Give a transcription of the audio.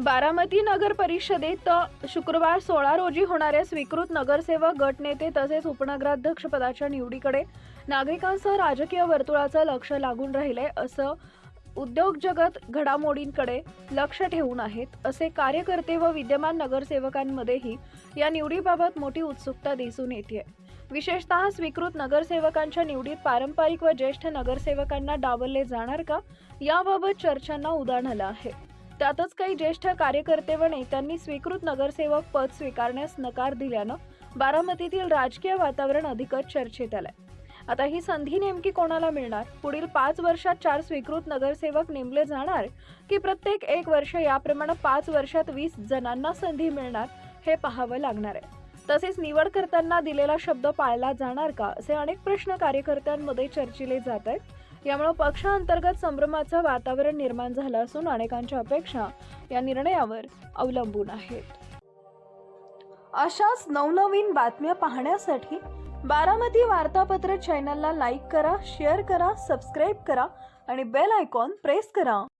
बारामती नगर परिषदेत शुक्रवार सोळा रोजी होणाऱ्या स्वीकृत नगरसेवक गटनेते तसेच उपनगराध्यक्ष पदाच्या निवडीकडे नागरिकांसह राजकीय वर्तुळाचं लक्ष लागून राहिलंय असं उद्योग जगत घडामोडींकडे लक्ष ठेवून आहेत असे कार्यकर्ते व विद्यमान नगरसेवकांमध्येही या निवडीबाबत मोठी उत्सुकता दिसून येते विशेषतः स्वीकृत नगरसेवकांच्या निवडीत पारंपरिक व ज्येष्ठ नगरसेवकांना डावलले जाणार का? याबाबत चर्चांना उदाहरण आलं आहे. त्यातच काही ज्येष्ठ कार्यकर्ते व नेत्यांनी स्वीकृत नगरसेवक पद स्वीकारण्यास नकार दिल्यानं बारामतीतील राजकीय वातावरण अधिकच चर्चेत आलंय. आता ही संधी नेमकी कोणाला मिळणार? पुढील पाच वर्षात चार स्वीकृत नगरसेवक नेमले जाणार? की प्रत्येक एक वर्ष याप्रमाणे पाच वर्षात वीस जणांना संधी मिळणार? हे पाहावं लागणार आहे. तसेच निवड करताना दिलेला शब्द पाळला जाणार का? असे अनेक प्रश्न कार्यकर्त्यांमध्ये चर्चिले जात आहेत. यामुळे पक्षांतर्गत संभ्रमाचं वातावरण निर्माण झालं असून अनेकांच्या अपेक्षा या निर्णयावर अवलंबून आहेत. अशाच नवनवीन बातम्या पाहण्यासाठी बारामती वार्तापत्र चॅनलला लाईक करा शेअर करा सबस्क्राईब करा आणि बेल आयकॉन प्रेस करा.